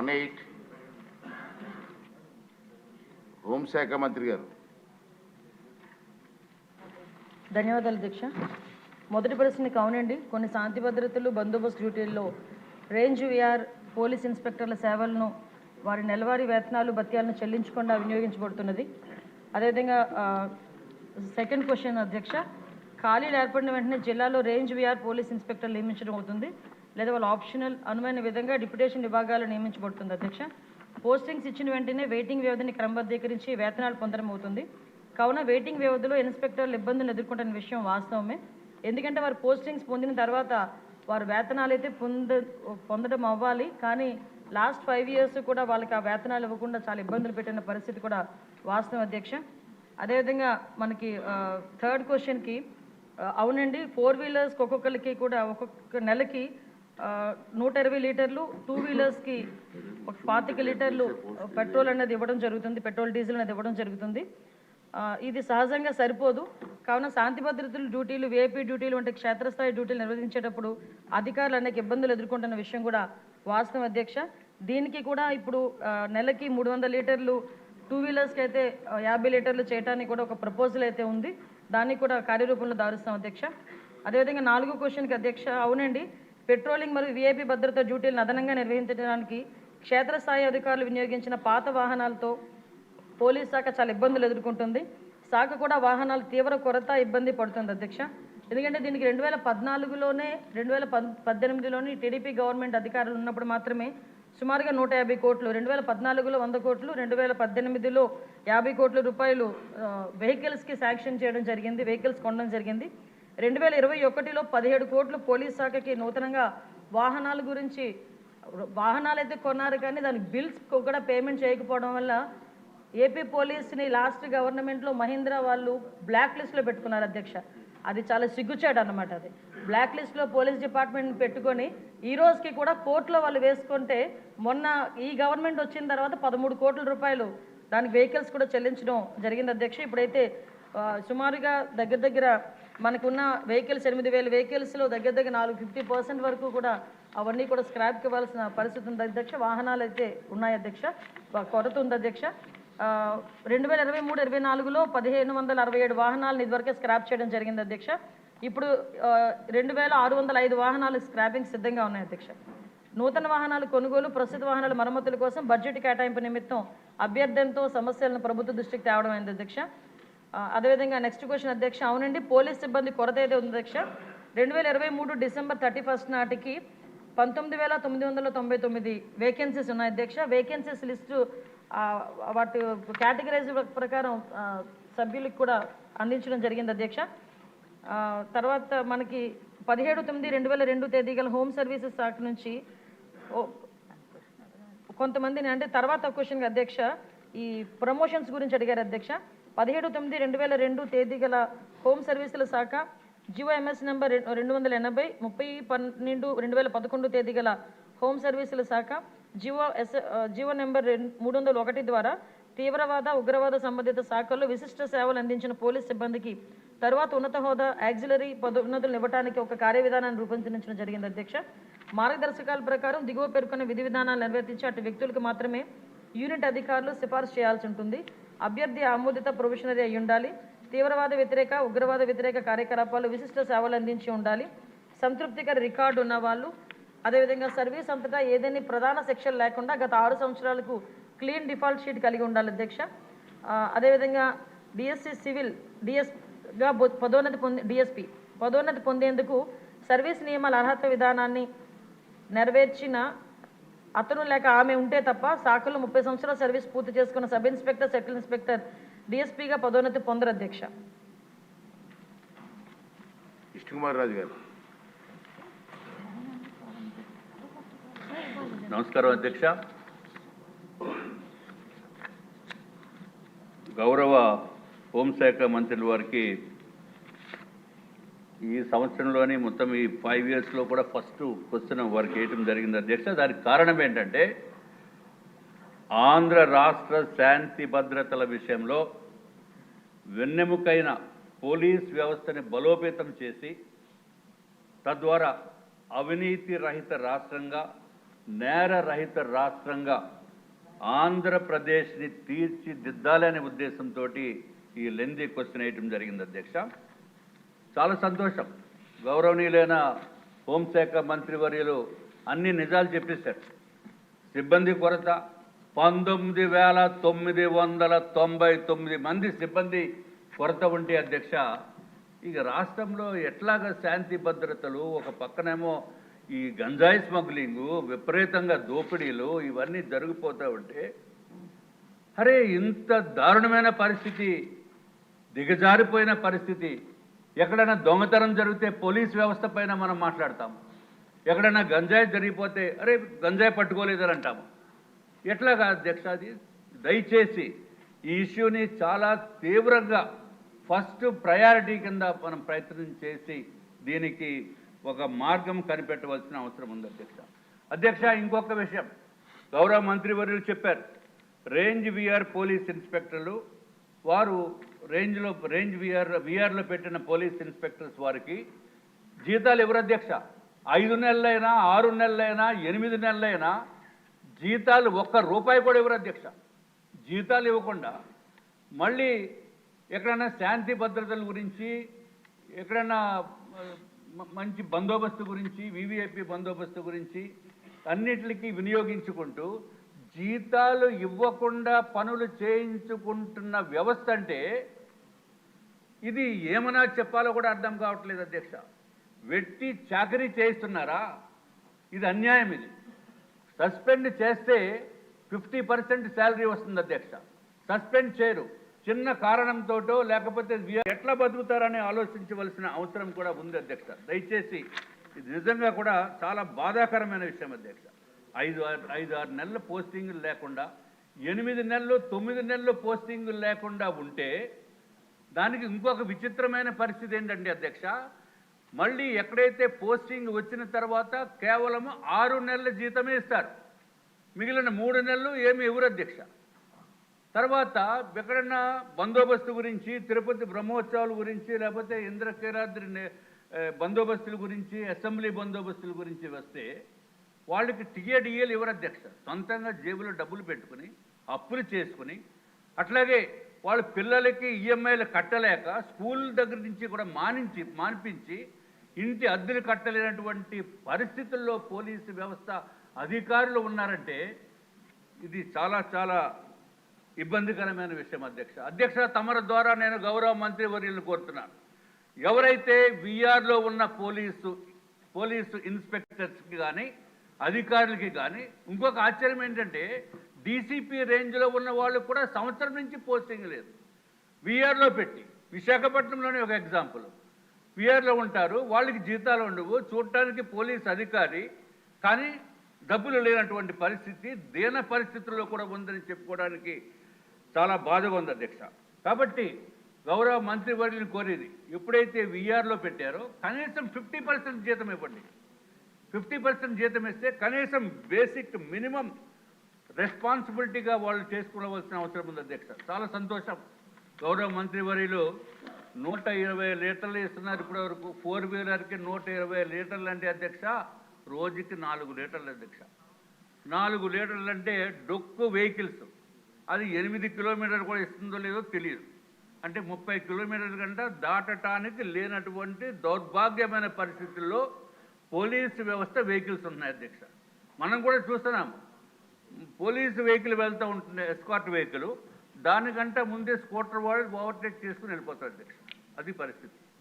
One eight హోంశాఖ మంత్రి గారు. ధన్యవాదాలు అధ్యక్ష మొదటి ప్రశ్నకి అవునండి. కొన్ని శాంతి భద్రతలు బందోబస్తు డ్యూటీల్లో రేంజ్ విఆర్ పోలీస్ ఇన్స్పెక్టర్ల సేవలను వారి నెలవారీ వేతనాలు భత్యాలను చెల్లించకుండా వినియోగించబడుతున్నది. అదేవిధంగా సెకండ్ క్వశ్చన్ అధ్యక్ష. ఖాళీలు ఏర్పడిన వెంటనే జిల్లాలో రేంజ్ విఆర్ పోలీస్ ఇన్స్పెక్టర్ నియమించడం అవుతుంది. లేదా వాళ్ళ ఆప్షనల్ అనుమైన విధంగా డిప్యుటేషన్ విభాగాలు నియమించబడుతుంది అధ్యక్ష. పోస్టింగ్స్ ఇచ్చిన వెంటనే వెయిటింగ్ వ్యవధిని క్రమబద్ధీకరించి వేతనాలు పొందడం అవుతుంది. కావున వెయిటింగ్ వ్యవధిలో ఇన్స్పెక్టర్లు ఇబ్బందులు ఎదుర్కొంటున్న విషయం వాస్తవమే. ఎందుకంటే వారు పోస్టింగ్స్ పొందిన తర్వాత వారు వేతనాలు అయితే పొంద పొందడం అవ్వాలి. కానీ లాస్ట్ ఫైవ్ ఇయర్స్ కూడా వాళ్ళకి ఆ వేతనాలు ఇవ్వకుండా చాలా ఇబ్బందులు పెట్టిన పరిస్థితి కూడా వాస్తవం అధ్యక్ష. అదేవిధంగా మనకి థర్డ్ క్వశ్చన్కి అవునండి ఫోర్ వీలర్స్కి ఒక్కొక్కరికి కూడా ఒక్కొక్క నెలకి నూట ఇరవై లీటర్లు టూ వీలర్స్కి ఒక పాతిక లీటర్లు పెట్రోల్ అనేది ఇవ్వడం జరుగుతుంది పెట్రోల్ డీజిల్ అనేది ఇవ్వడం జరుగుతుంది. ఇది సహజంగా సరిపోదు. కావున శాంతి భద్రతలు డ్యూటీలు వేపీ డ్యూటీలు వంటి క్షేత్రస్థాయి డ్యూటీలు నిర్వహించేటప్పుడు అధికారులు అనేక ఇబ్బందులు ఎదుర్కొంటున్న విషయం కూడా వాస్తవం అధ్యక్ష. దీనికి కూడా ఇప్పుడు నెలకి మూడు వందల లీటర్లు టూ వీలర్స్కి అయితే యాభై లీటర్లు చేయడానికి కూడా ఒక ప్రపోజల్ అయితే ఉంది. దాన్ని కూడా కార్యరూపంలో దారుస్తాం అధ్యక్ష. అదేవిధంగా నాలుగో క్వశ్చన్కి అధ్యక్ష అవునండి. పెట్రోలింగ్ మరియు వీఐపీ భద్రత డ్యూటీలను అదనంగా నిర్వహించడానికి క్షేత్రస్థాయి అధికారులు వినియోగించిన పాత వాహనాలతో పోలీస్ శాఖ చాలా ఇబ్బందులు ఎదుర్కొంటుంది. శాఖ కూడా వాహనాలు తీవ్ర కొరత ఇబ్బంది పడుతుంది అధ్యక్ష. ఎందుకంటే దీనికి రెండు వేల పద్నాలుగులోనే రెండు వేల పద్ పద్దెనిమిదిలోని టీడీపీ గవర్నమెంట్ అధికారులు ఉన్నప్పుడు మాత్రమే సుమారుగా నూట యాభై కోట్లు రెండు వేల పద్నాలుగులో వంద కోట్లు రెండు వేల పద్దెనిమిదిలో యాభై కోట్ల రూపాయలు వెహికల్స్కి శాంక్షన్ చేయడం జరిగింది వెహికల్స్ కొనడం జరిగింది. రెండు వేల ఇరవై ఒకటిలో పదిహేడు కోట్లు పోలీస్ శాఖకి నూతనంగా వాహనాల గురించి వాహనాలు అయితే కొన్నారు కానీ దానికి బిల్స్ కూడా పేమెంట్ చేయకపోవడం వల్ల ఏపీ పోలీస్ని లాస్ట్ గవర్నమెంట్లో మహీంద్రా వాళ్ళు బ్లాక్ లిస్ట్లో పెట్టుకున్నారు అధ్యక్ష. అది చాలా సిగ్గుచాడు అన్నమాట అది. బ్లాక్ లిస్ట్లో పోలీస్ డిపార్ట్మెంట్ పెట్టుకొని ఈ రోజుకి కూడా కోర్టులో వాళ్ళు వేసుకుంటే మొన్న ఈ గవర్నమెంట్ వచ్చిన తర్వాత పదమూడు కోట్ల రూపాయలు దానికి వెహికల్స్ కూడా చెల్లించడం జరిగింది అధ్యక్ష. ఇప్పుడైతే సుమారుగా దగ్గర దగ్గర మనకున్న వెహికల్స్ ఎనిమిది వేల వెహికల్స్లో దగ్గర దగ్గర నాలుగు ఫిఫ్టీ పర్సెంట్ వరకు కూడా అవన్నీ కూడా స్క్రాప్కి ఇవ్వాల్సిన పరిస్థితి ఉంది. అధ్యక్ష వాహనాలు అయితే ఉన్నాయి అధ్యక్ష. కొరత ఉంది అధ్యక్ష. రెండు వేల ఇరవై మూడు ఇరవై నాలుగులో పదిహేను వందల అరవై ఏడు వాహనాలను ఇదివరకే స్క్రాప్ చేయడం జరిగింది అధ్యక్ష. ఇప్పుడు రెండు వేల ఆరు వందల ఐదు వాహనాలు స్క్రాపింగ్ సిద్ధంగా ఉన్నాయి అధ్యక్ష. నూతన వాహనాల కొనుగోలు ప్రస్తుత వాహనాల మరమ్మతుల కోసం బడ్జెట్ కేటాయింపు నిమిత్తం అభ్యర్థనతో సమస్యలను ప్రభుత్వ దృష్టికి తేవడం అయింది అధ్యక్ష. అదేవిధంగా నెక్స్ట్ క్వశ్చన్ అధ్యక్ష అవునండి పోలీస్ సిబ్బంది కొరత అయితే ఉంది అధ్యక్ష? రెండు వేల ఇరవై మూడు డిసెంబర్ థర్టీ ఫస్ట్ నాటికి పంతొమ్మిది వేల తొమ్మిది వందల తొంభై తొమ్మిది వేకెన్సీస్ ఉన్నాయి అధ్యక్ష. వేకెన్సీస్ లిస్టు వాటి కేటగిరైజ్ ప్రకారం సభ్యులకు కూడా అందించడం జరిగింది అధ్యక్ష. తర్వాత మనకి పదిహేడు తొమ్మిది రెండు వేల రెండు తేదీ గల హోమ్ సర్వీసెస్ శాఖ నుంచి కొంతమందిని అంటే తర్వాత క్వశ్చన్కి అధ్యక్ష ఈ ప్రమోషన్స్ గురించి అడిగారు అధ్యక్ష. పదిహేడు తొమ్మిది రెండు వేల రెండు తేదీ గల హోమ్ సర్వీసుల శాఖ జిఓఎంఎస్ ఎంఎస్ నెంబర్ రెండు వందల ఎనభై ముప్పై పన్నెండు రెండు వేల పదకొండు తేదీ గల హోమ్ సర్వీసుల శాఖ జివో ఎస్ జివో నెంబర్ మూడు వందల ఒకటి ద్వారా తీవ్రవాద ఉగ్రవాద సంబంధిత శాఖల్లో విశిష్ట సేవలు అందించిన పోలీస్ సిబ్బందికి తర్వాత ఉన్నత హోదా యాక్సిలరీ పదోన్నతులు ఇవ్వడానికి ఒక కార్యవిధానాన్ని రూపొందించడం జరిగింది. అధ్యక్ష మార్గదర్శకాల ప్రకారం దిగువ పేర్కొన్న విధి విధానాలు నిర్వర్తించి అటు వ్యక్తులకు మాత్రమే యూనిట్ అధికారులు సిఫార్సు చేయాల్సి ఉంటుంది. అభ్యర్థి ఆమోదిత ప్రొవిషనరీ అయి ఉండాలి. తీవ్రవాద వ్యతిరేక ఉగ్రవాద వ్యతిరేక కార్యకలాపాలు విశిష్ట సేవలు అందించి ఉండాలి. సంతృప్తికర రికార్డు ఉన్న వాళ్ళు అదేవిధంగా సర్వీస్ అంతటా ఏదైనా ప్రధాన సెక్షన్ లేకుండా గత ఆరు సంవత్సరాలకు క్లీన్ డిఫాల్ట్ షీట్ కలిగి ఉండాలి అధ్యక్ష. అదేవిధంగా డిఎస్సి సివిల్ డిఎస్గా పదోన్నతి పొంది డిఎస్పి పదోన్నతి పొందేందుకు సర్వీస్ నియమాల అర్హత విధానాన్ని నెరవేర్చిన అతను లేక ఆమె ఉంటే తప్ప శాఖలో ముప్పై సంవత్సరాల సర్వీస్ పూర్తి చేసుకున్న సబ్ ఇన్స్పెక్టర్ సర్కిల్ ఇన్స్పెక్టర్ డిఎస్పీగా పదోన్నతి పొందరు అధ్యక్ష. రాజు గారు. నమస్కారం అధ్యక్ష. గౌరవ హోంశాఖ మంత్రుల వారికి ఈ సంవత్సరంలోని మొత్తం ఈ ఫైవ్ ఇయర్స్లో కూడా ఫస్ట్ క్వశ్చన్ వారికి వేయటం జరిగింది. అధ్యక్ష దానికి కారణం ఏంటంటే ఆంధ్ర రాష్ట్ర శాంతి భద్రతల విషయంలో వెన్నెముకైన పోలీస్ వ్యవస్థని బలోపేతం చేసి తద్వారా అవినీతి రహిత రాష్ట్రంగా నేరరహిత రాష్ట్రంగా ఆంధ్రప్రదేశ్ని తీర్చిదిద్దాలనే ఉద్దేశంతో ఈ లెంది క్వశ్చన్ వేయటం జరిగింది అధ్యక్ష. చాలా సంతోషం. గౌరవనీయులైన హోంశాఖ మంత్రివర్యులు అన్ని నిజాలు చెప్పేశారు. సిబ్బంది కొరత పంతొమ్మిది వేల తొమ్మిది వందల తొంభై తొమ్మిది మంది సిబ్బంది కొరత ఉంటే అధ్యక్ష ఇక రాష్ట్రంలో ఎట్లాగ శాంతి భద్రతలు ఒక పక్కనేమో ఈ గంజాయి స్మగ్లింగు విపరీతంగా దోపిడీలు ఇవన్నీ జరిగిపోతూ ఉంటే అరే ఇంత దారుణమైన పరిస్థితి దిగజారిపోయిన పరిస్థితి ఎక్కడైనా దొంగతనం జరిగితే పోలీస్ వ్యవస్థ పైన మనం మాట్లాడతాము. ఎక్కడైనా గంజాయి జరిగిపోతే అరే గంజాయి పట్టుకోలేదని అంటాము. ఎట్లాగా అధ్యక్ష అది దయచేసి ఈ ఇష్యూని చాలా తీవ్రంగా ఫస్ట్ ప్రయారిటీ కింద మనం ప్రయత్నం చేసి దీనికి ఒక మార్గం కనిపెట్టవలసిన అవసరం ఉంది అధ్యక్ష. అధ్యక్ష ఇంకొక విషయం. గౌరవ మంత్రివర్యులు చెప్పారు రేంజ్ విఆర్ పోలీస్ ఇన్స్పెక్టర్లు వారు రేంజ్లో రేంజ్ విఆర్ విఆర్లో పెట్టిన పోలీస్ ఇన్స్పెక్టర్స్ వారికి జీతాలు ఎవరు అధ్యక్ష? ఐదు నెలలైనా ఆరు నెలలైనా ఎనిమిది నెలలైనా జీతాలు ఒక్క రూపాయి కూడా ఎవరు అధ్యక్ష? జీతాలు ఇవ్వకుండా మళ్ళీ ఎక్కడైనా శాంతి భద్రతల గురించి ఎక్కడైనా మంచి బందోబస్తు గురించి వివిఐపి బందోబస్తు గురించి అన్నిటికీ వినియోగించుకుంటూ జీతాలు ఇవ్వకుండా పనులు చేయించుకుంటున్న వ్యవస్థ అంటే ఇది ఏమన్నా చెప్పాలో కూడా అర్థం కావట్లేదు అధ్యక్ష. వెట్టి చాకరీ చేయిస్తున్నారా? ఇది అన్యాయం ఇది. సస్పెండ్ చేస్తే ఫిఫ్టీ పర్సెంట్ శాలరీ వస్తుంది అధ్యక్ష. సస్పెండ్ చేయరు. చిన్న కారణంతోటో లేకపోతే ఎట్లా బతుకుతారని ఆలోచించవలసిన అవసరం కూడా ఉంది అధ్యక్ష. దయచేసి ఇది నిజంగా కూడా చాలా బాధాకరమైన విషయం అధ్యక్ష. ఐదు ఆరు ఐదు ఆరు నెలల పోస్టింగులు లేకుండా ఎనిమిది నెలలు తొమ్మిది నెలలు పోస్టింగులు లేకుండా ఉంటే దానికి ఇంకొక విచిత్రమైన పరిస్థితి ఏంటండి అధ్యక్ష? మళ్ళీ ఎక్కడైతే పోస్టింగ్ వచ్చిన తర్వాత కేవలం ఆరు నెలల జీతమే ఇస్తారు. మిగిలిన మూడు నెలలు ఏమి ఎవరు అధ్యక్ష. తర్వాత ఎక్కడన్నా బందోబస్తు గురించి తిరుపతి బ్రహ్మోత్సవాల గురించి లేకపోతే ఇంద్రకీరాద్రి బందోబస్తుల గురించి అసెంబ్లీ బందోబస్తుల గురించి వస్తే వాళ్ళకి టీఏడిఏలు ఇవ్వరు అధ్యక్ష. సొంతంగా జేబులో డబ్బులు పెట్టుకుని అప్పులు చేసుకుని అట్లాగే వాళ్ళ పిల్లలకి ఈఎంఐలు కట్టలేక స్కూల్ దగ్గర నుంచి కూడా మానించి మానిపించి ఇంటి అద్దెలు కట్టలేనటువంటి పరిస్థితుల్లో పోలీసు వ్యవస్థ అధికారులు ఉన్నారంటే ఇది చాలా చాలా ఇబ్బందికరమైన విషయం అధ్యక్ష. అధ్యక్ష తమర ద్వారా నేను గౌరవ మంత్రి వర్యులను కోరుతున్నాను. ఎవరైతే విఆర్లో ఉన్న పోలీసు పోలీసు ఇన్స్పెక్టర్స్కి కానీ అధికారులకి కానీ. ఇంకొక ఆశ్చర్యం ఏంటంటే డీసీపీ రేంజ్లో ఉన్న వాళ్ళు కూడా సంవత్సరం నుంచి పోస్టింగ్ లేదు. విఆర్లో పెట్టి విశాఖపట్నంలోనే ఒక ఎగ్జాంపుల్. విఆర్లో ఉంటారు వాళ్ళకి జీతాలు ఉండవు చూడటానికి పోలీస్ అధికారి కానీ డబ్బులు లేనటువంటి పరిస్థితి దీన పరిస్థితుల్లో కూడా ఉందని చెప్పుకోవడానికి చాలా బాధగా ఉంది అధ్యక్ష. కాబట్టి గౌరవ మంత్రివర్యుని కోరేది ఎప్పుడైతే విఆర్లో పెట్టారో కనీసం ఫిఫ్టీ పర్సెంట్ జీతం ఇవ్వండి. ఫిఫ్టీ పర్సెంట్ జీతం ఇస్తే కనీసం బేసిక్ మినిమం రెస్పాన్సిబిలిటీగా వాళ్ళు చేసుకోవలసిన అవసరం ఉంది అధ్యక్ష. చాలా సంతోషం. గౌరవ మంత్రివర్యులు నూట ఇరవై లీటర్లు ఇస్తున్నారు ఇప్పటి వరకు. ఫోర్ వీలర్కి నూట ఇరవై లీటర్లు అంటే అధ్యక్ష రోజుకి నాలుగు లీటర్లు అధ్యక్ష. నాలుగు లీటర్లు అంటే డొక్కు వెహికల్స్. అది ఎనిమిది కిలోమీటర్లు కూడా ఇస్తుందో లేదో తెలియదు. అంటే ముప్పై కిలోమీటర్ల కంటే దాటటానికి లేనటువంటి దౌర్భాగ్యమైన పరిస్థితుల్లో పోలీసు వ్యవస్థ వెహికల్స్ ఉన్నాయి అధ్యక్ష. మనం కూడా చూస్తున్నాము పోలీసు వెహికల్ వెళ్తూ ఉంటుంది ఎస్కాట్ వెహికల్. దానికంటే ముందే స్కూటర్ వాడు ఓవర్టేక్ చేసుకుని వెళ్ళిపోతారు అధ్యక్ష. అది పరిస్థితి.